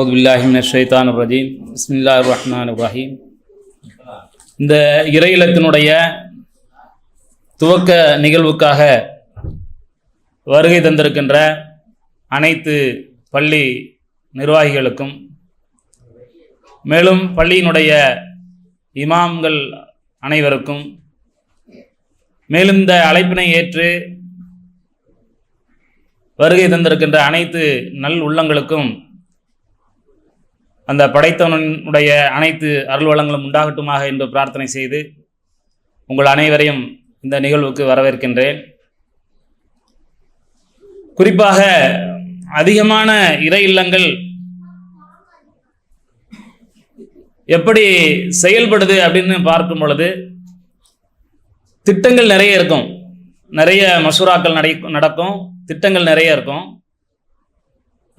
அவுது பில்லாஹிமின் ஷைத்தான் ரஜீம். பிஸ்மில்லா ரஹ்மான் இப்ராஹிம் இந்த இறையிலத்தினுடைய துவக்க நிகழ்வுக்காக வருகை தந்திருக்கின்ற அனைத்து பள்ளி நிர்வாகிகளுக்கும் மேலும் பள்ளியினுடைய இமாம்கள் அனைவருக்கும் மேலும் இந்த அழைப்பினை ஏற்று வருகை தந்திருக்கின்ற அனைத்து நல் உள்ளங்களுக்கும் அந்த படைத்தவனுடைய அனைத்து அருள் வளங்களும் உண்டாகட்டுமாக என்று பிரார்த்தனை செய்து உங்கள் அனைவரையும் இந்த நிகழ்வுக்கு வரவேற்கின்றேன். குறிப்பாக அதிகமான இறை இல்லங்கள் எப்படி செயல்படுது அப்படின்னு பார்க்கும் பொழுது திட்டங்கள் நிறைய இருக்கும். நிறைய மசூராக்கள் நடை நடக்கும். திட்டங்கள் நிறைய இருக்கும்.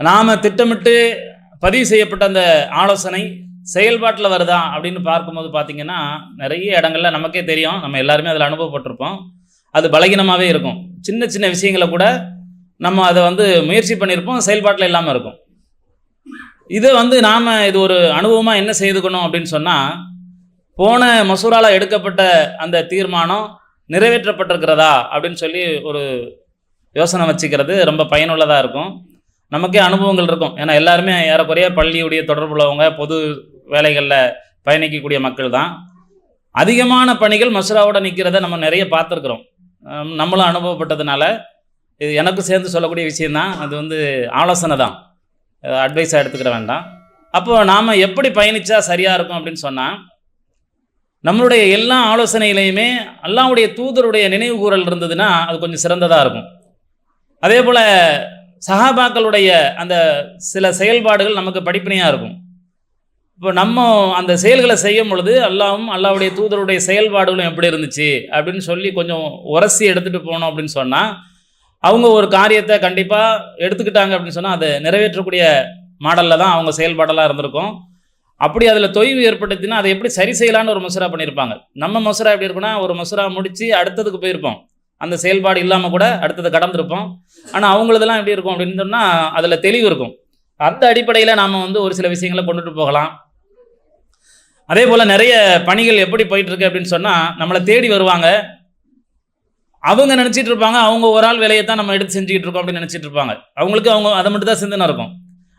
நாம் திட்டமிட்டு பதிவு செய்யப்பட்ட அந்த ஆலோசனை செயல்பாட்டில் வருதா அப்படின்னு பார்க்கும்போது பார்த்தீங்கன்னா நிறைய இடங்கள்ல நமக்கே தெரியும். நம்ம எல்லாருமே அதில் அனுபவப்பட்டிருப்போம். அது பலகீனமாகவே இருக்கும். சின்ன சின்ன விஷயங்களை கூட நம்ம அதை வந்து முயற்சி பண்ணியிருப்போம். செயல்பாட்டில் இல்லாமல் இருக்கும். இது வந்து நாம் இது ஒரு அனுபவமாக என்ன செய்துக்கணும் அப்படின்னு சொன்னால் போன மசூரால எடுக்கப்பட்ட அந்த தீர்மானம் நிறைவேற்றப்பட்டிருக்கிறதா அப்படின்னு சொல்லி ஒரு யோசனை வச்சுக்கிறது ரொம்ப பயனுள்ளதாக இருக்கும். நமக்கே அனுபவங்கள் இருக்கும். ஏன்னா எல்லாருமே ஏறக்குறைய பள்ளியுடைய தொடர்புள்ளவங்க பொது வேலைகளில் பயணிக்கக்கூடிய மக்கள் தான் அதிகமான பணிகள் மசூராவோட நிற்கிறத நம்ம நிறைய பார்த்துருக்குறோம். நம்மளும் அனுபவப்பட்டதுனால இது எனக்கு சேர்ந்து சொல்லக்கூடிய விஷயந்தான் அது வந்து ஆலோசனை தான். அட்வைஸாக எடுத்துக்கிற வேண்டாம். அப்போது நாம் எப்படி பயணித்தா சரியாக இருக்கும் அப்படின்னு சொன்னால் நம்மளுடைய எல்லா ஆலோசனையிலையுமே அல்லாவுடைய தூதருடைய நினைவு கூறல் இருந்ததுன்னா அது கொஞ்சம் சிறந்ததாக இருக்கும். அதே போல் சஹாபாக்களுடைய அந்த சில செயல்பாடுகள் நமக்கு படிப்பினையாக இருக்கும். இப்போ நம்ம அந்த செயல்களை செய்யும் பொழுது அல்லாவும் அல்லாவுடைய தூதருடைய செயல்பாடுகளும் எப்படி இருந்துச்சு அப்படின்னு சொல்லி கொஞ்சம் உரசி எடுத்துகிட்டு போனோம் அப்படின்னு சொன்னால் அவங்க ஒரு காரியத்தை கண்டிப்பாக எடுத்துக்கிட்டாங்க அப்படின்னு சொன்னால் அதை நிறைவேற்றக்கூடிய மாடலில் தான் அவங்க செயல்பாடெல்லாம் இருந்திருக்கும். அப்படி அதில் தொய்வு ஏற்படுத்தினா அதை எப்படி சரி செய்யலான்னு ஒரு மசுரா பண்ணியிருப்பாங்க. நம்ம மசூரா எப்படி இருக்குன்னா ஒரு மசூரா முடித்து அடுத்ததுக்கு போயிருப்போம். அந்த செயல்பாடு இல்லாமல் கூட அடுத்தது கடந்திருப்போம். ஆனால் அவங்களதெல்லாம் எப்படி இருக்கும் அப்படின்னு சொன்னால் அதில் தெளிவு இருக்கும். அந்த அடிப்படையில் நாம் வந்து ஒரு சில விஷயங்களை கொண்டுட்டு போகலாம். அதே போல் நிறைய பணிகள் எப்படி போயிட்டுருக்கு அப்படின்னு சொன்னால் நம்மளை தேடி வருவாங்க. அவங்க நினச்சிட்டு இருப்பாங்க அவங்க ஒரு ஆள் வேலையை தான் நம்ம எடுத்து செஞ்சுக்கிட்டு இருக்கோம் அப்படின்னு நினச்சிட்டு இருப்பாங்க. அவங்களுக்கு அவங்க அதை மட்டும் தான் சிந்தனை இருக்கும்.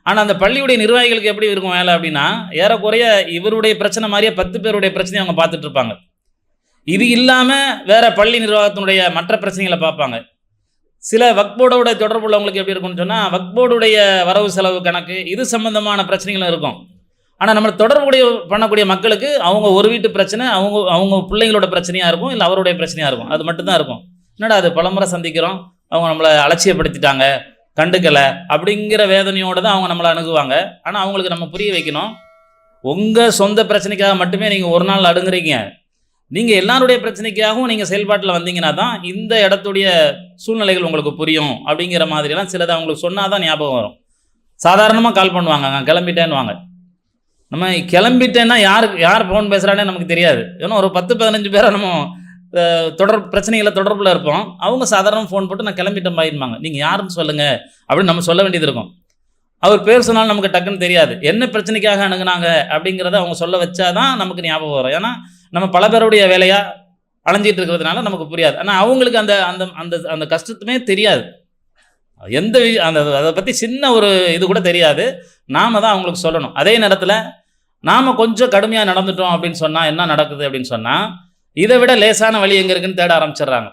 ஆனால் அந்த பள்ளியுடைய நிர்வாகிகளுக்கு எப்படி இருக்கும் வேலை அப்படின்னா ஏறக்குறைய இவருடைய பிரச்சனை மாதிரியே பத்து பேருடைய பிரச்சனையை அவங்க பார்த்துட்டு இருப்பாங்க. இது இல்லாமல் வேற பள்ளி நிர்வாகத்தினுடைய மற்ற பிரச்சனைகளை பார்ப்பாங்க. சில வக்போர்டோட தொடர்புள்ளவங்களுக்கு எப்படி இருக்கும்னு சொன்னால் வக்போர்டுடைய வரவு செலவு கணக்கு இது சம்பந்தமான பிரச்சனைகளும் இருக்கும். ஆனால் நம்ம தொடர்புடைய பண்ணக்கூடிய மக்களுக்கு அவங்க ஒரு வீட்டு பிரச்சனை அவங்க அவங்க பிள்ளைங்களோட பிரச்சனையாக இருக்கும் இல்லை அவருடைய பிரச்சனையாக இருக்கும். அது மட்டும்தான் இருக்கும். என்னடா அது பலமுறை சந்திக்கிறோம் அவங்க நம்மளை அலட்சியப்படுத்திட்டாங்க கண்டுக்கலை அப்படிங்கிற வேதனையோடு தான் அவங்க நம்மளை அணுகுவாங்க. ஆனால் அவங்களுக்கு நம்ம புரிய வைக்கணும். உங்கள் சொந்த பிரச்சனைக்காக மட்டுமே நீங்கள் ஒரு நாள் அடுங்குறீங்க நீங்கள் எல்லாருடைய பிரச்சனைக்காகவும் நீங்கள் செயல்பாட்டில் வந்தீங்கன்னா தான் இந்த இடத்துடைய சூழ்நிலைகள் உங்களுக்கு புரியும் அப்படிங்கிற மாதிரிலாம் சிலது அவங்களுக்கு சொன்னால் தான் ஞாபகம் வரும். சாதாரணமாக கால் பண்ணுவாங்க நான் கிளம்பிட்டேன்னுவாங்க. நம்ம கிளம்பிட்டேன்னா யார் யார் ஃபோன் பேசுகிறானே நமக்கு தெரியாது. ஏன்னா ஒரு பத்து பதினஞ்சு பேரை நம்ம தொடர் பிரச்சனைகளை தொடர்பில் இருப்போம். அவங்க சாதாரண ஃபோன் போட்டு நான் கிளம்பிட்டேன் பாயிருப்பாங்க நீங்கள் யாருன்னு சொல்லுங்கள் அப்படின்னு நம்ம சொல்ல வேண்டியது இருக்கும். அவர் பேர் சொன்னாலும் நமக்கு டக்குன்னு தெரியாது. என்ன பிரச்சனைக்காக அணுகுனாங்க அப்படிங்கிறத அவங்க சொல்ல வச்சாதான் நமக்கு ஞாபகம் வரும். ஏன்னா நம்ம பல பேருடைய வேலையாக அலைஞ்சிட்டு இருக்கிறதுனால நமக்கு புரியாது. ஆனால் அவங்களுக்கு அந்த அந்த அந்த அந்த கஷ்டத்துமே தெரியாது. எந்த வி- அந்த அதை பற்றி சின்ன ஒரு இது கூட தெரியாது. நாம் தான் அவங்களுக்கு சொல்லணும். அதே நேரத்தில் நாம் கொஞ்சம் கடுமையாக நடந்துட்டோம் அப்படின்னு சொன்னால் என்ன நடக்குது அப்படின்னு சொன்னால் இதை விட லேசான வழி எங்கே இருக்குன்னு தேட ஆரம்பிச்சிடுறாங்க.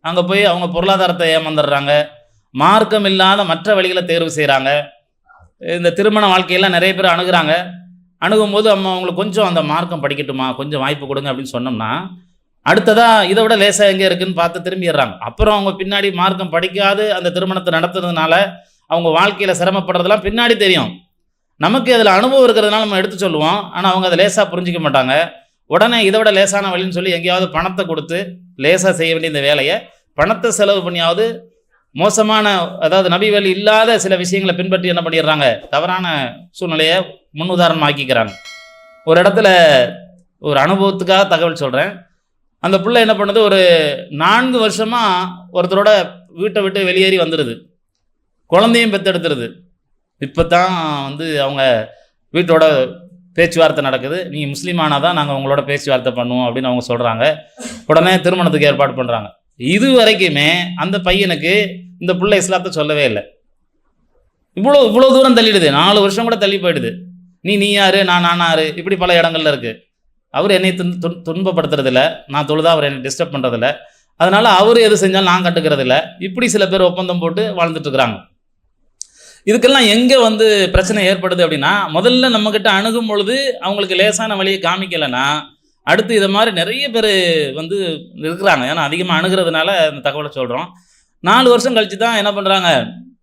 அங்கே போய் அவங்க பொருளாதாரத்தை ஏமாந்துடுறாங்க. மார்க்கம் இல்லாத மற்ற வழிகளை தேர்வு செய்கிறாங்க இந்த திருமண வாழ்க்கையெல்லாம் நிறைய பேர் அணுகிறாங்க. அணுகும்போது நம்ம அவங்களுக்கு கொஞ்சம் அந்த மார்க்கம் படிக்கட்டுமா? கொஞ்சம் வாய்ப்பு கொடுங்க அப்படின்னு சொன்னோம்னா அடுத்ததாக இதை விட லேசாக எங்கே இருக்குதுன்னு பார்த்து திரும்பிடுறாங்க. அப்புறம் அவங்க பின்னாடி மார்க்கம் படிக்காது அந்த திருமணத்தை நடத்துறதுனால அவங்க வாழ்க்கையில் சிரமப்படுறதெல்லாம் பின்னாடி தெரியும். நமக்கு அதில் அனுபவம் இருக்கிறதுனால நம்ம எடுத்து சொல்லுவோம். ஆனால் அவங்க அதை லேசாக புரிஞ்சிக்க மாட்டாங்க. உடனே இதை விட லேசான வழின்னு சொல்லி எங்கேயாவது பணத்தை கொடுத்து லேசாக செய்ய வேண்டிய இந்த வேலையை பணத்தை செலவு பண்ணியாவது மோசமான அதாவது நபி வழி இல்லாத சில விஷயங்களை பின்பற்றி என்ன பண்ணிடுறாங்க? தவறான சூழ்நிலையை முன் ஆக்கிக்கிறாங்க ஒரு இடத்துல ஒரு அனுபவத்துக்காக தகவல் சொல்கிறேன் அந்த பிள்ளை என்ன பண்ணுது? ஒரு நான்கு வருஷமாக ஒருத்தரோட வீட்டை விட்டு வெளியேறி வந்துடுது குழந்தையும் பெத்தெடுத்துருது. இப்போ தான் வந்து அவங்க வீட்டோட பேச்சுவார்த்தை நடக்குது. நீங்கள் முஸ்லீம் தான் நாங்கள் உங்களோட பேச்சுவார்த்தை பண்ணுவோம் அப்படின்னு அவங்க சொல்கிறாங்க உடனே திருமணத்துக்கு ஏற்பாடு பண்ணுறாங்க இது வரைக்குமே அந்த பையனுக்கு இந்த பிள்ளை இஸ்லாத்தை சொல்லவே இல்லை. இவ்வளோ இவ்வளோ தூரம் தள்ளிடுது. நாலு வருஷம் கூட தள்ளி போயிடுது. நீ நீ யாரு? நான் நான் யாரு? இப்படி பல இடங்கள்ல இருக்கு. அவர் என்னை துன் துன் துன்பப்படுத்துறதில்ல. நான் தொழுதா அவர் என்னை டிஸ்டர்ப் பண்ணுறதில்ல அதனால் அவர் எது செஞ்சாலும் நான் கட்டுக்கிறதில்ல. இப்படி சில பேர் ஒப்பந்தம் போட்டு வாழ்ந்துட்டுருக்குறாங்க இதுக்கெல்லாம் எங்கே வந்து பிரச்சனை ஏற்படுது அப்படின்னா முதல்ல நம்மக்கிட்ட அணுகும் பொழுது அவங்களுக்கு லேசான வழியை காமிக்கலைன்னா அடுத்து இதை மாதிரி நிறைய பேர் வந்து இருக்கிறாங்க. ஏன்னா அதிகமாக அணுகிறதுனால இந்த தகவலை சொல்கிறோம் நாலு வருஷம் கழிச்சு தான் என்ன பண்ணுறாங்க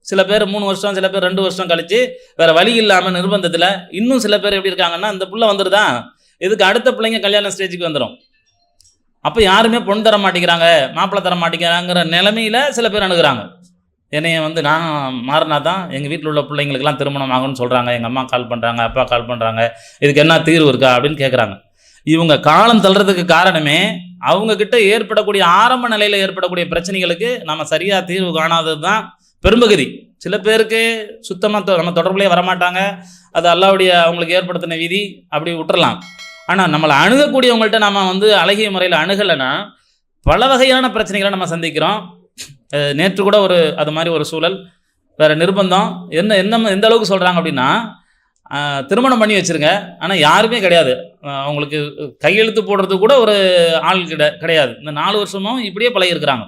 சில பேர் மூணு வருஷம் சில பேர் ரெண்டு வருஷம் கழித்து வேறு வழி இல்லாமல் நிர்பந்தத்தில் இன்னும் சில பேர் எப்படி இருக்காங்கன்னா இந்த புள்ள வந்துடுதான் இதுக்கு அடுத்த பிள்ளைங்க கல்யாண ஸ்டேஜுக்கு வந்துடும் அப்போ யாருமே பொண்ணு தர மாட்டேங்கிறாங்க மாப்பிள்ளை தர மாட்டேங்கிறாங்கிற நிலமையில சில பேர் அணுகிறாங்க. என்னைய வந்து நான் மாறினா தான் எங்கள் வீட்டில் உள்ள பிள்ளைங்களுக்கெல்லாம் திருமணம் ஆகும்னு சொல்கிறாங்க எங்கள் அம்மா கால் பண்ணுறாங்க அப்பா கால் பண்ணுறாங்க இதுக்கு என்ன தீர்வு இருக்கா அப்படின்னு கேட்குறாங்க இவங்க காலம் தள்ளுறதுக்கு காரணமே அவங்க கிட்ட ஏற்படக்கூடிய ஆரம்ப நிலையில் ஏற்படக்கூடிய பிரச்சனைகளுக்கு நம்ம சரியாக தீர்வு காணாதது தான் பெரும்பகுதி. சில பேருக்கு சுத்தமாக நம்ம தொடர்புலேயே வரமாட்டாங்க. அது அல்லாவுடைய அவங்களுக்கு ஏற்படுத்தின விதி அப்படி விட்டுறலாம். ஆனால் நம்மளை அணுகக்கூடியவங்கள்ட்ட நம்ம வந்து அழகிய முறையில் அணுகலைன்னா பல வகையான பிரச்சனைகளை நம்ம சந்திக்கிறோம். நேற்று கூட ஒரு அது மாதிரி ஒரு சூழல் வேறு நிர்பந்தம். என்ன என்ன எந்த அளவுக்கு சொல்கிறாங்க அப்படின்னா திருமணம் பண்ணி வச்சிருங்க. ஆனால் யாருமே கிடையாது. அவங்களுக்கு கையெழுத்து போடுறதுக்கு கூட ஒரு ஆள் கிட கிடையாது. இந்த நாலு வருஷமும் இப்படியே பழகிருக்கிறாங்க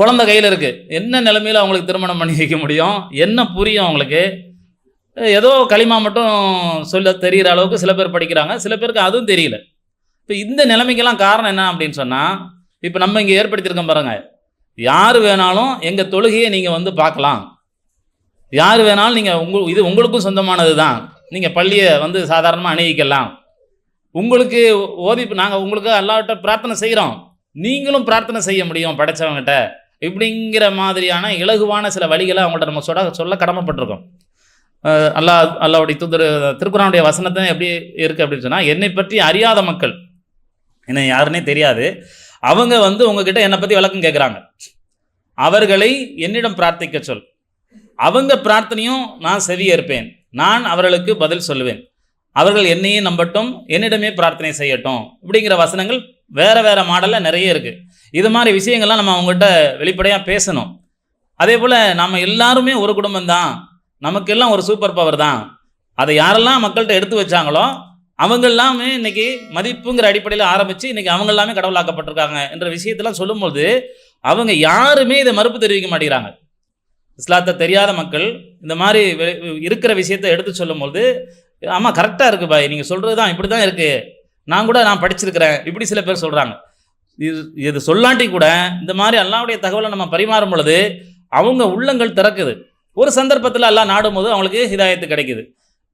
குழந்தை கையில் இருக்குது என்ன நிலைமையில் அவங்களுக்கு திருமணம் பண்ணி வைக்க முடியும்? என்ன புரியும் அவங்களுக்கு? ஏதோ களிமா மட்டும் சொல்ல தெரிகிற அளவுக்கு சில பேர் படிக்கிறாங்க. சில பேருக்கு அதுவும் தெரியல. இப்போ இந்த நிலைமைக்கெல்லாம் காரணம் என்ன அப்படின்னு சொன்னால் இப்போ நம்ம இங்கே ஏற்படுத்தியிருக்கோம் பாருங்கள் யார் வேணாலும் எங்கள் தொழுகையை நீங்கள் வந்து பார்க்கலாம். யார் வேணாலும் நீங்கள் உங்கள் இது உங்களுக்கும் சொந்தமானது தான் நீங்கள் பள்ளியை வந்து சாதாரணமாக அணிவிக்கலாம். உங்களுக்கு ஓதி நாங்கள் உங்களுக்கு அல்லாவிட்ட பிரார்த்தனை செய்கிறோம் நீங்களும் பிரார்த்தனை செய்ய முடியும் படைத்தவங்ககிட்ட இப்படிங்கிற மாதிரியான இலகுவான சில வழிகளை அவங்கள்ட்ட நம்ம சொல்ல சொல்ல கடமைப்பட்டிருக்கோம். அல்லா அல்லாஹ் அல்லாவுடைய தூதர் திருக்குறானுடைய வசனத்தை எப்படி இருக்குது அப்படின்னு சொன்னால் என்னை பற்றி அறியாத மக்கள். என்ன யாருன்னே தெரியாது. அவங்க வந்து உங்ககிட்ட என்னை பற்றி விளக்கம் கேட்குறாங்க அவர்களை என்னிடம் பிரார்த்திக்க சொல். அவங்க பிரார்த்தனையும் நான் செவியேற்பேன் நான் அவர்களுக்கு பதில் சொல்லுவேன். அவர்கள் என்னையே நம்பட்டும் என்னிடமே பிரார்த்தனை செய்யட்டும் இப்படிங்கிற வசனங்கள் வேறு வேறு மாடலில் நிறைய இருக்குது இது மாதிரி விஷயங்கள்லாம் நம்ம அவங்ககிட்ட வெளிப்படையாக பேசணும். அதே போல் நம்ம எல்லாருமே ஒரு குடும்பம் தான். நமக்கெல்லாம் ஒரு சூப்பர் பவர் தான். அதை யாரெல்லாம் மக்கள்கிட்ட எடுத்து வச்சாங்களோ அவங்க எல்லாமே இன்னைக்கு மதிப்புங்கிற அடிப்படையில் ஆரம்பித்து இன்னைக்கு அவங்க எல்லாமே கடவுளாக்கப்பட்டிருக்காங்க என்ற விஷயத்தெல்லாம் சொல்லும்போது அவங்க யாருமே இதை மறுப்பு தெரிவிக்க மாட்டேங்கிறாங்க. இஸ்லாத்தை தெரியாத மக்கள் இந்த மாதிரி இருக்கிற விஷயத்தை எடுத்து சொல்லும்போது ஆமாம் கரெக்டாக இருக்குது பாய். நீங்கள் சொல்கிறது தான் இப்படி தான் இருக்குது நான் கூட நான் படிச்சிருக்கிறேன். இப்படி சில பேர் சொல்கிறாங்க இது இது சொல்லாட்டி கூட இந்த மாதிரி அல்லாவுடைய தகவலை நம்ம பரிமாறும் பொழுது அவங்க உள்ளங்கள் திறக்குது. ஒரு சந்தர்ப்பத்தில் எல்லாம் நாடும் போது அவங்களுக்கு ஹிதாயத்து கிடைக்குது.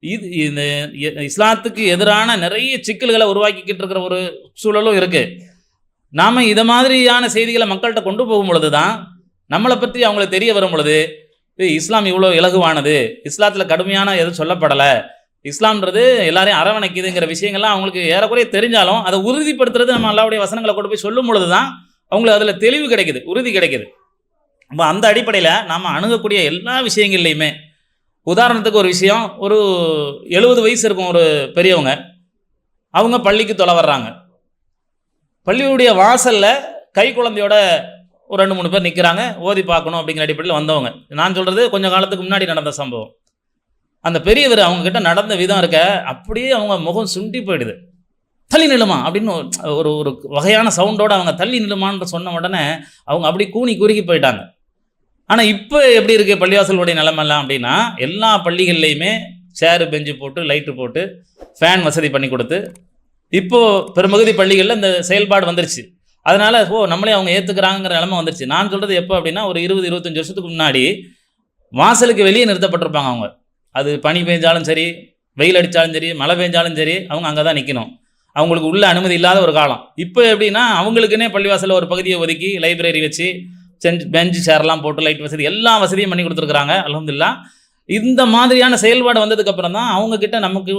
இது இந்த இ- இஸ்லாத்துக்கு எதிரான நிறைய சிக்கல்களை உருவாக்கிக்கிட்டு இருக்கிற ஒரு சூழலும் இருக்குது நாம் இதை மாதிரியான செய்திகளை மக்கள்கிட்ட கொண்டு போகும் பொழுது தான் நம்மளை பற்றி அவங்களுக்கு தெரிய வரும் பொழுது இஸ்லாம் இவ்வளோ இலகுவானது. இஸ்லாத்தில் கடுமையான எதுவும் சொல்லப்படலை. இஸ்லாம்ன்றது எல்லாரையும் அரவணைக்குதுங்கிற விஷயங்கள்லாம் அவங்களுக்கு ஏறக்குறைய தெரிஞ்சாலும் அதை உறுதிப்படுத்துறது நம்ம அல்லாவுடைய வசனங்களை கொண்டு போய் சொல்லும் பொழுது தான் அவங்களுக்கு அதில் தெளிவு கிடைக்குது உறுதி கிடைக்குது. அப்போ அந்த அடிப்படையில் நாம் அணுகக்கூடிய எல்லா விஷயங்கள்லையுமே உதாரணத்துக்கு ஒரு விஷயம் ஒரு எழுபது வயசு இருக்கும் ஒரு பெரியவங்க அவங்க பள்ளிக்கு தொலை வர்றாங்க. பள்ளியுடைய வாசலில் கை குழந்தையோட ஒரு ரெண்டு மூணு பேர் நிற்கிறாங்க ஓதி பார்க்கணும் அப்படிங்கிற அடிப்படையில் வந்தவங்க. நான் சொல்கிறது கொஞ்சம் காலத்துக்கு முன்னாடி நடந்த சம்பவம். அந்த பெரியவர் அவங்கக்கிட்ட நடந்த விதம் இருக்க அப்படியே அவங்க முகம் சுண்டி போயிடுது. தள்ளி நிலுமா அப்படின்னு ஒரு ஒரு வகையான சவுண்டோடு அவங்க தள்ளி நிலுமான்னு சொன்ன உடனே அவங்க அப்படி கூனி குறுகி போயிட்டாங்க. ஆனால் இப்போ எப்படி இருக்குது பள்ளிவாசலுடைய நிலமெல்லாம் அப்படின்னா எல்லா பள்ளிகள்லையுமே சேரு பெஞ்சு போட்டு லைட்டு போட்டு ஃபேன் வசதி பண்ணி கொடுத்து இப்போது பெரும்பகுதி பள்ளிகளில் இந்த செயல்பாடு வந்துருச்சு. அதனால் ஓ நம்மளே அவங்க ஏற்றுக்கிறாங்கிற நிலமை வந்துருச்சு. நான் சொல்கிறது எப்போ அப்படின்னா ஒரு இருபது இருபத்தஞ்சி வருஷத்துக்கு முன்னாடி வாசலுக்கு வெளியே நிறுத்தப்பட்டிருப்பாங்க அவங்க. அது பனி பெஞ்சாலும் சரி வெயில் அடித்தாலும் சரி மழை பெஞ்சாலும் சரி அவங்க அங்கே தான் நிற்கணும் அவங்களுக்கு உள்ள அனுமதி இல்லாத ஒரு காலம். இப்போ எப்படின்னா அவங்களுக்குன்னே பள்ளிவாசலில் ஒரு பகுதியை ஒதுக்கி லைப்ரரி வச்சு செஞ்சு பெஞ்சு சேர்லாம் போட்டு லைட் வசதி எல்லா வசதியும் பண்ணி கொடுத்துருக்குறாங்க அலமதுல்லா இந்த மாதிரியான செயல்பாடு வந்ததுக்கப்புறம் தான் அவங்கக்கிட்ட நமக்கு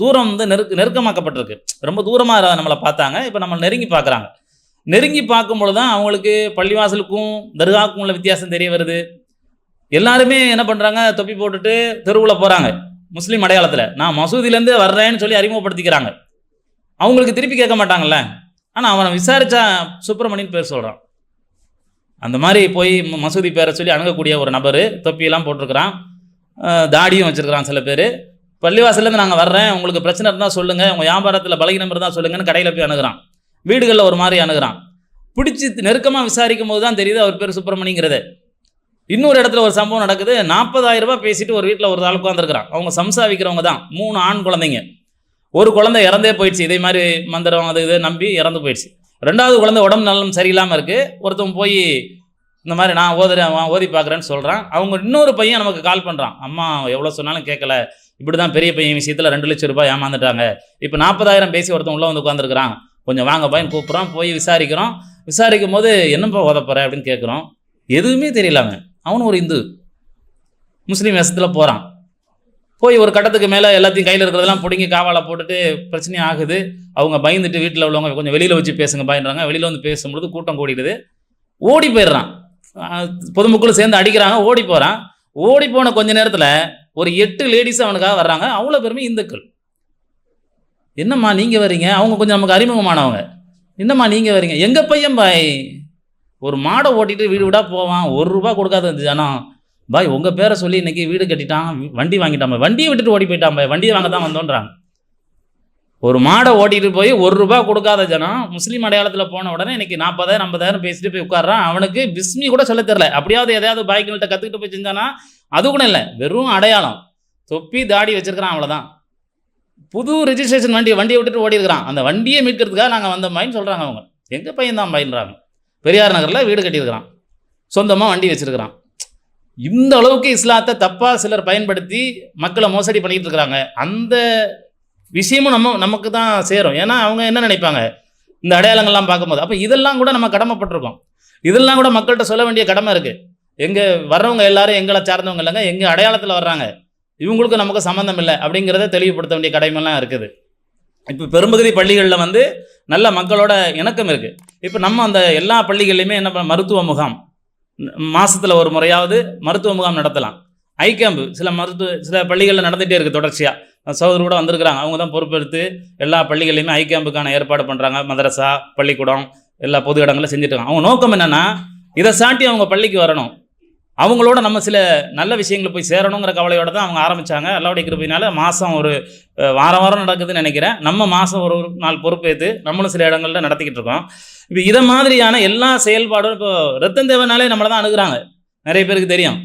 தூரம் வந்து நெருக்க நெருக்கமாக்கப்பட்டிருக்கு. ரொம்ப தூரமாக நம்மளை பார்த்தாங்க இப்போ நம்மளை நெருங்கி பார்க்குறாங்க. நெருங்கி பார்க்கும்பொழுது தான் அவங்களுக்கு பள்ளிவாசலுக்கும் தர்காவுக்கும் உள்ள வித்தியாசம் தெரிய வருது. எல்லாருமே என்ன பண்ணுறாங்க தொப்பி போட்டுட்டு தெருவில் போகிறாங்க முஸ்லீம் அடையாளத்தில். நான் மசூதியிலேருந்து வர்றேன்னு சொல்லி அறிமுகப்படுத்திக்கிறாங்க. அவங்களுக்கு திருப்பி கேட்க மாட்டாங்கல்ல? ஆனால் அவனை விசாரித்தா சுப்பிரமணியன் பேர் சொல்கிறான் அந்த மாதிரி போய் மசூதி பேரை சொல்லி அணுகக்கூடிய ஒரு நபர் தொப்பியெல்லாம் போட்டிருக்கிறான். தாடியும் வச்சுருக்கிறான் சில பேர். பள்ளிவாசலேருந்து நாங்கள் வர்றேன். உங்களுக்கு பிரச்சனை இருந்தால் சொல்லுங்கள் உங்கள் வியாபாரத்தில் பலகீனம் இருந்தால் சொல்லுங்கன்னு கடையில் போய் அணுகிறான். வீடுகளில் ஒரு மாதிரி அணுகிறான். பிடிச்சி நெருக்கமாக விசாரிக்கும் போது தான் தெரியுது அவர் பேர் சுப்பிரமணிங்கிறது இன்னொரு இடத்துல ஒரு சம்பவம் நடக்குது. 40000 ரூபாய் பேசிட்டு ஒரு வீட்டில் ஒரு ஆள் உட்காந்துருக்குறான் அவங்க சம்சா விற்கிறவங்க தான் மூணு ஆண் குழந்தைங்க. ஒரு குழந்தை இறந்தே போயிடுச்சு. இதே மாதிரி மந்திரம் அது இது நம்பி இறந்து போயிடுச்சு. ரெண்டாவது குழந்தை உடம்பு நலம் சரியில்லாமல் இருக்குது ஒருத்தவங்க போய் இந்த மாதிரி நான் ஓதுறேன் அவன் ஓதி பார்க்குறேன்னு சொல்கிறான் அவங்க இன்னொரு பையன் நமக்கு கால் பண்ணுறான் அம்மா எவ்வளோ சொன்னாலும் கேட்கல. இப்படி தான் பெரிய பையன் விஷயத்தில் ரெண்டு லட்சம் ரூபாய் ஏமாந்துட்டாங்க. இப்போ நாற்பதாயிரம் பேசி ஒருத்தன் உள்ளே வந்து உட்காந்துருக்குறான் கொஞ்சம் வாங்க பையன் கூப்பிட்றோம் போய் விசாரிக்கிறோம். விசாரிக்கும் போது என்னப்பா ஓத அப்படின்னு கேட்குறோம். எதுவுமே தெரியல அவன். அவனும் ஒரு இந்து. முஸ்லீம் வேஷத்தில் போகிறான் போய் ஒரு கட்டத்துக்கு மேலே எல்லாத்தையும் கையில் இருக்கிறதெல்லாம் பிடுங்கி காவால போட்டுட்டு பிரச்சனை ஆகுது. அவங்க பயந்துட்டு வீட்டில் உள்ளவங்க கொஞ்சம் வெளியில் வச்சு பேசுங்க பயன்றாங்க. வெளியில் வந்து பேசும்பொழுது கூட்டம் கூடிடுது. ஓடி போயிடுறான். பொதுமக்களும் சேர்ந்து அடிக்கிறாங்க ஓடி போகிறான் ஓடி போன கொஞ்ச நேரத்தில் ஒரு எட்டு லேடிஸ் அவனுக்காக வர்றாங்க. அவ்வளோ பேருமே இந்துக்கள். என்னம்மா நீங்கள் வரீங்க? அவங்க கொஞ்சம் நமக்கு அறிமுகமானவங்க. என்னம்மா நீங்கள் வரீங்க? எங்கள் பையன் பாய்? ஒரு மாடை ஓட்டிட்டு வீடு வீடாக போவான். ஒரு ரூபா கொடுக்காத இந்த ஜனம் பாய் உங்கள் பேரை சொல்லி இன்னைக்கு வீடு கட்டிட்டான். வண்டி வாங்கிட்டான் பாய். வண்டியை விட்டுட்டு ஓடி போயிட்டான் பாய். வண்டியை வாங்க தான் வந்தோன்றாங்க. ஒரு மாடை ஓட்டிகிட்டு போய் ஒரு ரூபா கொடுக்காத ஜனம் முஸ்லீம் அடையாளத்தில் போன உடனே இன்னைக்கு நாற்பதாயிரம் ஐம்பதாயிரம் பேசிட்டு போய் உட்கார்றான். அவனுக்கு பிஸ்மி கூட சொல்ல தெரில அப்படியாவது எதையாவது பாய்கள்கிட்ட கற்றுக்கிட்டு போய் செஞ்சானா? அது கூட இல்லை. வெறும் அடையாளம். தொப்பி தாடி வச்சிருக்கிறான். அவ்வளோதான் புது ரெஜிஸ்ட்ரேஷன் வண்டி வண்டியை விட்டுட்டு ஓடி இருக்கிறான் அந்த வண்டியை மீட்கிறதுக்காக நாங்கள் வந்த மாயின்னு சொல்கிறாங்க அவங்க. எங்கள் பையன் தான் பயன்றாங்க பெரியார் நகரில் வீடு கட்டியிருக்கிறான். சொந்தமாக வண்டி வச்சிருக்கிறான். இந்த அளவுக்கு இஸ்லாத்தை தப்பாக சிலர் பயன்படுத்தி மக்களை மோசடி பண்ணிக்கிட்டு இருக்கிறாங்க அந்த விஷயமும் நம்ம நமக்கு தான் சேரும். ஏன்னா அவங்க என்ன நினைப்பாங்க? இந்த அடையாளங்கள்லாம் பார்க்கும்போது. அப்போ இதெல்லாம் கூட நம்ம கடமைப்பட்டிருக்கோம். இதெல்லாம் கூட மக்கள்கிட்ட சொல்ல வேண்டிய கடமை இருக்குது எங்கே வர்றவங்க எல்லாரும் எங்களை சார்ந்தவங்க இல்லைங்க எங்கள் அடையாளத்தில் வர்றாங்க. இவங்களுக்கும் நமக்கு சம்மந்தம் இல்லை அப்படிங்கிறத தெளிவுபடுத்த வேண்டிய கடமைலாம் இருக்குது. இப்போ பெரும்பகுதி பள்ளிகளில் வந்து நல்ல மக்களோட இணக்கம் இருக்குது இப்போ நம்ம அந்த எல்லா பள்ளிகள்லையுமே என்ன பண்ண- மருத்துவ முகாம். மாதத்தில் ஒரு முறையாவது மருத்துவ முகாம் நடத்தலாம். ஐ கேம்பு சில மருத்துவ சில பள்ளிகளில் நடந்துகிட்டே இருக்குது தொடர்ச்சியாக சகோதரர் கூட வந்திருக்கிறாங்க. அவங்க தான் பொறுப்பெடுத்து எல்லா பள்ளிகள்லையுமே ஐ கேம்புக்கான ஏற்பாடு பண்ணுறாங்க மதரசா பள்ளிக்கூடம் எல்லா பொது இடங்களில் செஞ்சுட்டு இருக்காங்க. அவங்க நோக்கம் என்னென்னா இதை சாட்டி அவங்க பள்ளிக்கு வரணும். அவங்களோட நம்ம சில நல்ல விஷயங்களை போய் சேரணுங்கிற கவலையோட தான் அவங்க ஆரம்பித்தாங்க அல்லாவுடைய கிருப்பினால மாதம் ஒரு வாரம் வாரம் நடக்குதுன்னு நினைக்கிறேன். நம்ம மாதம் ஒரு ஒரு நாள் பொறுப்பேற்று நம்மளும் சில இடங்களில் நடத்திக்கிட்டு இருக்கோம். இப்போ இதை மாதிரியான எல்லா செயல்பாடும் இப்போ ரத்தன் தேவனாலே நம்மளை தான் அணுகிறாங்க. நிறைய பேருக்கு தெரியும்.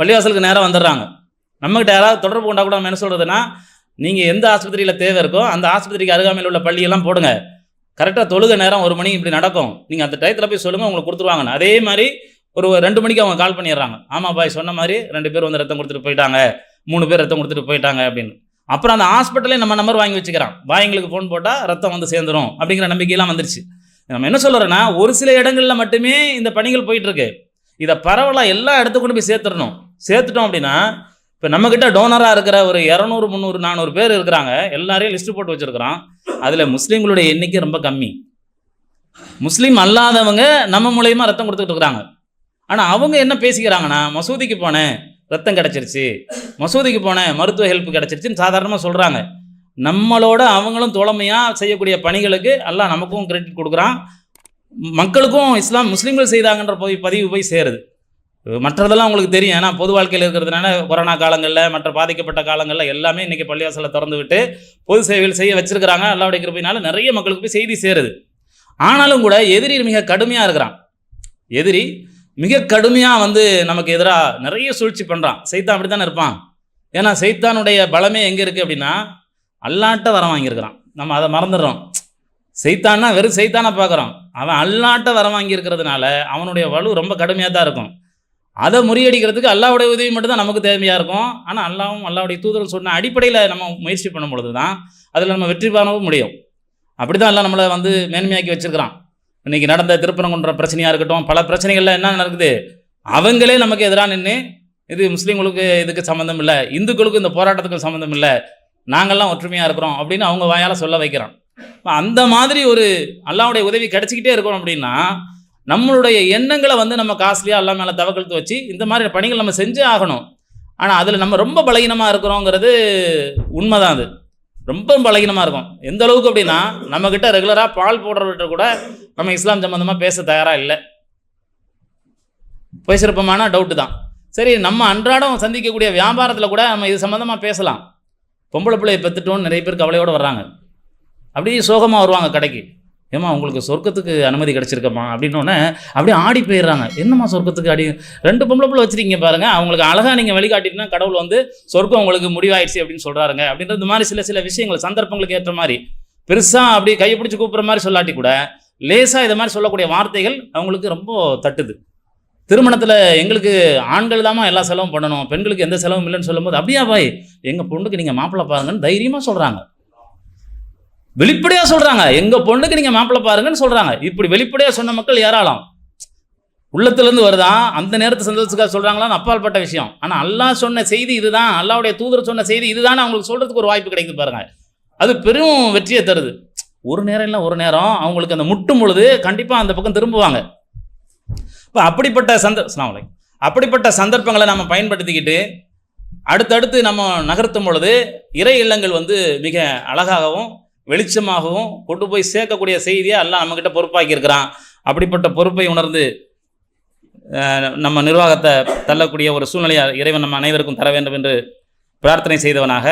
பள்ளிவாசலுக்கு நேரம் வந்துடுறாங்க. நம்மகிட்ட யாராவது தொடர்பு கொண்டா கூட நம்ம என்ன சொல்கிறதுனா நீங்கள் எந்த ஆஸ்பத்திரியில் தேவை இருக்கோ அந்த ஆஸ்பத்திரிக்கு அருகாமையில் உள்ள பள்ளியெல்லாம் போடுங்க. கரெக்டாக தொழுக நேரம் ஒரு மணிக்கு இப்படி நடக்கும். நீங்கள் அந்த டயத்தில் போய் சொல்லுங்கள் உங்களுக்கு கொடுத்துருவாங்கன்னு. அதே மாதிரி ஒரு ரெண்டு மணிக்கு அவங்க கால் பண்ணிடுறாங்க. ஆமாம் பாய் சொன்ன மாதிரி ரெண்டு பேர் வந்து ரத்தம் கொடுத்துட்டு போயிட்டாங்க. மூணு பேர் ரத்தம் கொடுத்துட்டு போயிட்டாங்க அப்படின்னு. அப்புறம் அந்த ஹாஸ்பிட்டலே நம்ம நம்பர் வாங்கி வச்சுக்கிறான். பாய்ங்களுக்கு ஃபோன் போட்டால் ரத்தம் வந்து சேர்ந்துரும் அப்படிங்கிற நம்பிக்கையெல்லாம் வந்துருச்சு. நம்ம என்ன சொல்கிறோன்னா ஒரு சில இடங்களில் மட்டுமே இந்த பணிகள் போயிட்டுருக்கு. இதை பரவலாக எல்லா இடத்துக்கும் கொண்டு போய் சேர்த்துடணும். சேர்த்துட்டோம் அப்படின்னா இப்போ நம்மக்கிட்ட டோனராக இருக்கிற ஒரு இரநூறு முந்நூறு நானூறு பேர் இருக்கிறாங்க. எல்லாரையும் லிஸ்ட்டு போட்டு வச்சுருக்கிறோம் அதில் முஸ்லீம்களுடைய எண்ணிக்கை ரொம்ப கம்மி. முஸ்லீம் அல்லாதவங்க நம்ம மூலயமா ரத்தம் கொடுத்துட்டு இருக்கிறாங்க. ஆனால் அவங்க என்ன பேசிக்கிறாங்கன்னா மசூதிக்கு போனேன் ரத்தம் கிடச்சிருச்சு. மசூதிக்கு போனேன் மருத்துவ ஹெல்ப் கிடச்சிருச்சுன்னு சாதாரணமாக சொல்கிறாங்க நம்மளோட அவங்களும் தோழமையாக செய்யக்கூடிய பணிகளுக்கு எல்லாம் நமக்கும் கிரெடிட் கொடுக்குறான். மக்களுக்கும் இஸ்லாம் முஸ்லீம்கள் செய்தாங்கன்ற போய் பதிவு போய் சேருது. மற்றதெல்லாம் உங்களுக்கு தெரியும். ஏன்னா பொது வாழ்க்கையில் இருக்கிறதுனால கொரோனா காலங்களில் மற்ற பாதிக்கப்பட்ட காலங்களில் எல்லாமே இன்றைக்கி பள்ளிவாசலை திறந்து விட்டு பொது சேவைகள் செய்ய வச்சுருக்கிறாங்க. அல்லாவுடைய கிருப்பினால நிறைய மக்களுக்கு போய் செய்தி சேருது. ஆனாலும் கூட எதிரி மிக கடுமையாக இருக்கிறான். எதிரி மிக கடுமையாக வந்து நமக்கு எதிராக நிறைய சூழ்ச்சி பண்ணுறான் சைத்தான் அப்படி தானே இருப்பான்? ஏன்னா சைத்தானுடைய பலமே எங்கே இருக்குது அப்படின்னா அல்லாட்ட வரம் வாங்கியிருக்கிறான். நம்ம அதை மறந்துடுறோம். செய்தான்னா வெறும் சைத்தானை பார்க்குறோம். அவன் அல்லாட்ட வரம் வாங்கியிருக்கிறதுனால அவனுடைய வலு ரொம்ப கடுமையாக தான் இருக்கும். அதை முறியடிக்கிறதுக்கு அல்லாவுடைய உதவி மட்டும்தான் நமக்கு தேவையாக இருக்கும். ஆனால் அல்லாவும் அல்லாவுடைய தூதர்கள் சொன்ன அடிப்படையில் நம்ம முயற்சி பண்ணும் பொழுது தான் அதில் நம்ம வெற்றி காணவும் முடியும். அப்படி தான் எல்லாம் நம்மளை வந்து மேன்மையாக்கி வச்சிருக்கிறான். இன்றைக்கி நடந்த திருப்பரங்குன்ற பிரச்சனையாக இருக்கட்டும் பல பிரச்சனைகளில் என்ன நடக்குது? அவங்களே நமக்கு எதிராக நின்று இது முஸ்லீம்களுக்கு இதுக்கு சம்மந்தம் இல்லை இந்துக்களுக்கு இந்த போராட்டத்துக்கு சம்மந்தம் இல்லை நாங்கள்லாம் ஒற்றுமையாக இருக்கிறோம் அப்படின்னு அவங்க வாயால் சொல்ல வைக்கிறான். அந்த மாதிரி ஒரு அல்லாவுடைய உதவி கிடைச்சிக்கிட்டே இருக்கணும் அப்படின்னா நம்மளுடைய எண்ணங்களை வந்து நம்ம காஸ்ட்லியாக எல்லாம் மேலே தவக்கழுத்து வச்சு இந்த மாதிரி பணிகள் நம்ம செஞ்சே ஆகணும். ஆனால் அதில் நம்ம ரொம்ப பலகீனமாக இருக்கிறோங்கிறது உண்மைதான் அது. ரொம்ப பலகீனமாக இருக்கும். எந்த அளவுக்கு அப்படின்னா நம்மக்கிட்ட ரெகுலராக பால் போடுறவர்கிட்ட கூட நம்ம இஸ்லாம் சம்மந்தமாக பேச தயாராக இல்லை. பேசுகிறப்பமான டவுட்டு தான். சரி நம்ம அன்றாடம் சந்திக்கக்கூடிய வியாபாரத்தில் கூட நம்ம இது சம்மந்தமாக பேசலாம். பொம்பளை பிள்ளையை பெற்றுட்டோன்னு நிறைய பேர் கவலையோடு வர்றாங்க. அப்படியே சோகமாக வருவாங்க கடைக்கு. ஏம்மா உங்களுக்கு சொர்க்கத்துக்கு அனுமதி கிடச்சிருக்கப்பா அப்படின்னோடனே அப்படியே ஆடி போயிடுறாங்க. என்னம்மா சொர்க்கத்துக்கு அடி? ரெண்டு பொம்பளை பிள்ளை வச்சிருக்கீங்க பாருங்கள் அவங்களுக்கு அழகாக நீங்கள் வழிகாட்டினா கடவுள் வந்து சொர்க்கம் உங்களுக்கு முடிவாயிடுச்சு அப்படின்னு சொல்கிறாருங்க அப்படின்றது மாதிரி சில சில விஷயங்கள் சந்தர்ப்பங்களுக்கு ஏற்ற மாதிரி. பெருசாக அப்படி கையை பிடிச்சி கூப்பிட்ற மாதிரி சொல்லாட்டி கூட லேசாக இதை மாதிரி சொல்லக்கூடிய வார்த்தைகள் அவங்களுக்கு ரொம்ப தட்டுது. திருமணத்தில் எங்களுக்கு ஆண்கள் தாம்மா எல்லா செலவும் பண்ணணும் பெண்களுக்கு எந்த செலவும் இல்லைன்னு சொல்லும்போது அப்படியா பாய் எங்கள் பொண்ணுக்கு நீங்கள் மாப்பிள்ளை பாருங்கன்னு தைரியமாக சொல்கிறாங்க வெளிப்படையாக சொல்கிறாங்க எங்கள் பொண்ணுக்கு நீங்கள் மாப்பிள்ளை பாருங்கன்னு சொல்கிறாங்க இப்படி வெளிப்படையாக சொன்ன மக்கள் ஏராளம். உள்ளத்துலேருந்து வருதா? அந்த நேரத்தை சந்தோஷத்துக்காக சொல்கிறாங்களான்னு அப்பாற்பட்ட விஷயம். ஆனால் அல்லாஹ் சொன்ன செய்தி இதுதான். அல்லாவுடைய தூதர் சொன்ன செய்தி இதுதான். அவங்களுக்கு சொல்கிறதுக்கு ஒரு வாய்ப்பு கிடைக்குது பாருங்க. அது பெரும் வெற்றியை தருது. ஒரு நேரம் இல்லை ஒரு நேரம். அவங்களுக்கு அந்த முட்டும் பொழுது கண்டிப்பாக அந்த பக்கம் திரும்புவாங்க. இப்போ அப்படிப்பட்ட சந்த அஸ்ஸலாமு அப்படிப்பட்ட சந்தர்ப்பங்களை நம்ம பயன்படுத்திக்கிட்டு அடுத்தடுத்து நம்ம நகர்த்தும் பொழுது இறை இல்லங்கள் வந்து மிக அழகாகவும் வெளிச்சமாகவும் கொண்டு போய் சேர்க்கக்கூடிய செய்தியை எல்லாம் நம்மக்கிட்ட பொறுப்பாக்கியிருக்கிறான். அப்படிப்பட்ட பொறுப்பை உணர்ந்து நம்ம நிர்வாகத்தை தள்ளக்கூடிய ஒரு சூழ்நிலையை இறைவன் நம்ம அனைவருக்கும் தர வேண்டும் என்று பிரார்த்தனை செய்தவனாக